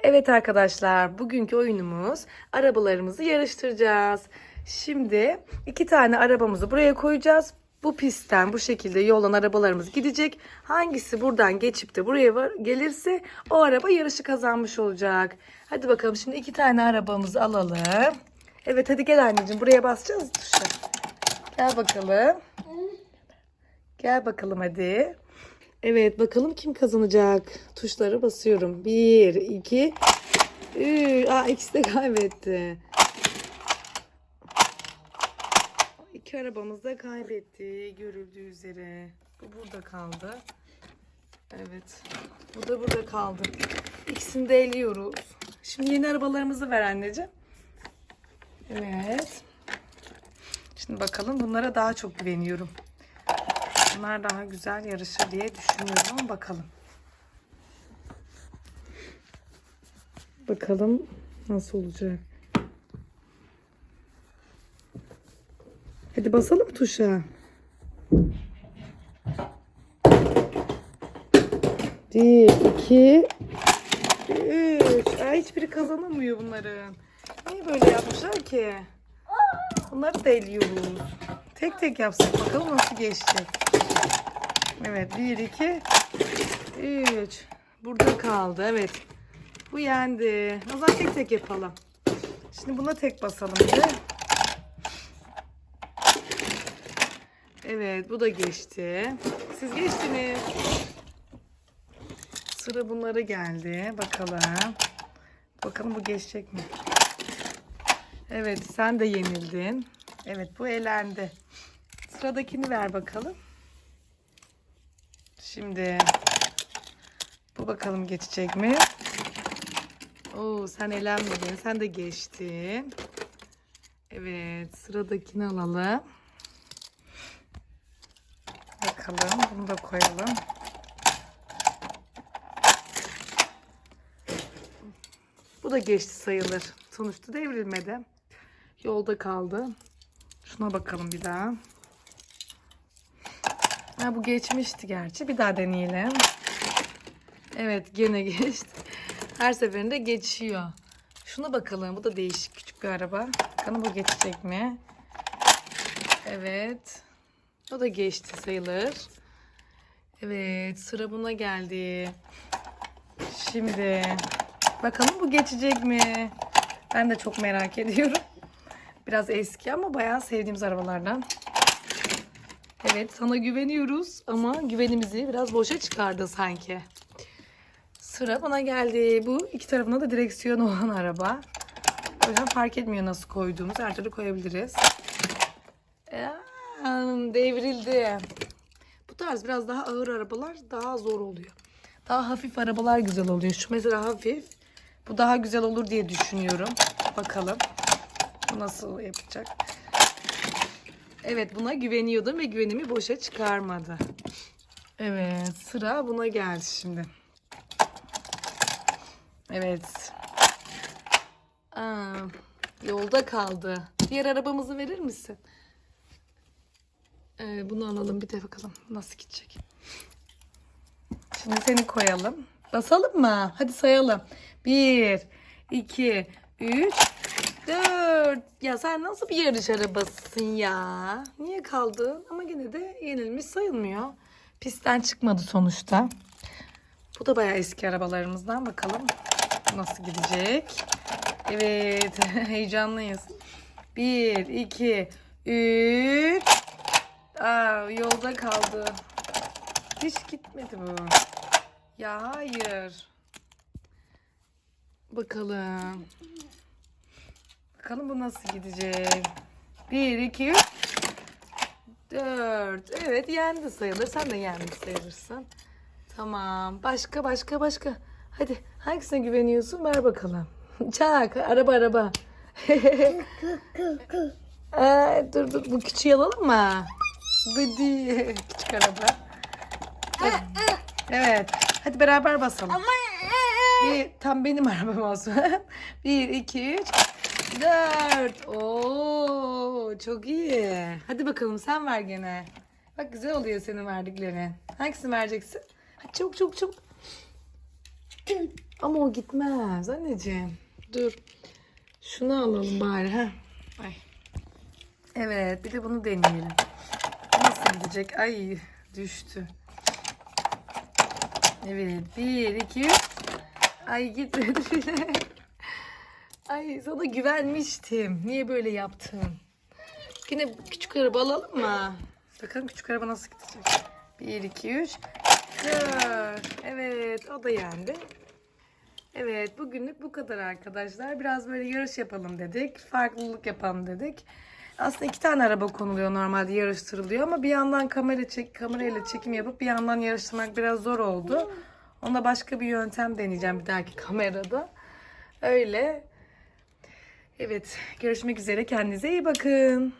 Evet arkadaşlar, bugünkü oyunumuz arabalarımızı yarıştıracağız. Şimdi iki tane arabamızı buraya koyacağız. Bu pistten bu şekilde yoldan arabalarımız gidecek. Hangisi buradan geçip de buraya var- gelirse o araba yarışı kazanmış olacak. Hadi bakalım şimdi iki tane arabamızı alalım. Evet hadi gel anneciğim buraya basacağız tuşa. Gel bakalım. Gel bakalım hadi. Evet bakalım kim kazanacak. Tuşları basıyorum. Bir, iki, üç. Aa ikisi de kaybetti. İki arabamız da kaybetti. Görüldüğü üzere. Bu burada kaldı. Evet. Bu da burada kaldı. İkisini de eliyoruz. Şimdi yeni arabalarımızı ver anneciğim. Evet. Şimdi bakalım bunlara daha çok güveniyorum. Bunlar daha güzel yarışır diye düşünüyorum bakalım. Bakalım nasıl olacak. Hadi basalım tuşa. Bir, iki, üç. Ay, hiçbiri kazanamıyor bunların. Niye böyle yapmışlar ki? Bunları da eliyoruz. Tek tek yapsak bakalım nasıl geçecek. Evet bir iki üç. Burada kaldı evet. Bu yendi. O zaman tek tek yapalım. Şimdi buna tek basalım bir. Evet bu da geçti. Siz geçtiniz. Sıra bunlara geldi. Bakalım. Bakalım bu geçecek mi? Evet sen de yenildin. Evet bu elendi. Sıradakini ver bakalım. Şimdi bu bakalım geçecek mi? Oo sen elenmedin. Sen de geçtin. Evet sıradakini alalım. Bakalım bunu da koyalım. Bu da geçti sayılır. Sonuçta devrilmedi. Yolda kaldı. Şuna bakalım bir daha. Ha, bu geçmişti gerçi. Bir daha deneyelim. Evet gene geçti. Her seferinde geçiyor. Şuna bakalım. Bu da değişik küçük bir araba. Bakalım bu geçecek mi? Evet. O da geçti sayılır. Evet sıra buna geldi. Şimdi bakalım bu geçecek mi? Ben de çok merak ediyorum. Biraz eski ama bayağı sevdiğimiz arabalardan. Evet sana güveniyoruz ama güvenimizi biraz boşa çıkardı sanki. Sıra bana geldi. Bu iki tarafına da direksiyon olan araba. O yüzden fark etmiyor nasıl koyduğumuz. Her türlü koyabiliriz. Aa, devrildi. Bu tarz biraz daha ağır arabalar daha zor oluyor. Daha hafif arabalar güzel oluyor. Şu mesela hafif. Bu daha güzel olur diye düşünüyorum. Bakalım. Bu nasıl yapacak? Evet buna güveniyordum ve güvenimi boşa çıkarmadı. Evet sıra buna geldi şimdi. Evet. Aa, yolda kaldı. Diğer arabamızı verir misin? Ee, bunu alalım bir de bakalım nasıl gidecek. Şimdi seni koyalım. Basalım mı? Hadi sayalım. Bir, iki, üç, dört. Ya sen nasıl bir yarış arabasısın ya? Niye kaldın? Ama yine de yenilmiş sayılmıyor. Pistten çıkmadı sonuçta. Bu da bayağı eski arabalarımızdan. Bakalım nasıl gidecek. Evet heyecanlıyız. Bir, iki, üç. Aa, yolda kaldı. Hiç gitmedi bu. Ya hayır. Bakalım. Bakalım bu nasıl gidecek. Bir, iki, üç. Dört. Evet yendi sayılır. Sen de yenmiş sayılırsın. Tamam. Başka başka başka. Hadi hangisine güveniyorsun? Ver bakalım. Çak. Araba araba. Aa, dur dur. Bu küçüğü alalım mı? Bıdı. Küçük araba. Hadi. Evet. Hadi beraber basalım. Bir, tam benim arabam olsun. Bir, iki, üç, dört. Oo, çok iyi. Hadi bakalım sen ver gene. Bak güzel oluyor senin verdiklerin. Hangisini vereceksin? Hadi çabuk çabuk çabuk. Ama o gitmez anneciğim. Dur. Şunu alalım bari. ha. Ay. Evet bir de bunu deneyelim. Nasıl gidecek? Ay düştü. Evet bir iki. Ay gitmedi bile. Ay sana güvenmiştim. Niye böyle yaptın? Yine küçük araba alalım mı? Bakalım küçük araba nasıl gidecek. Bir, iki, üç, dört. Evet o da yendi. Evet bugünlük bu kadar arkadaşlar. Biraz böyle yarış yapalım dedik. Farklılık yapalım dedik. Aslında iki tane araba konuluyor normalde yarıştırılıyor ama bir yandan kamera çek kamerayla çekim yapıp bir yandan yarıştırmak biraz zor oldu. Onda başka bir yöntem deneyeceğim bir dahaki kamerada. Öyle. Evet görüşmek üzere kendinize iyi bakın.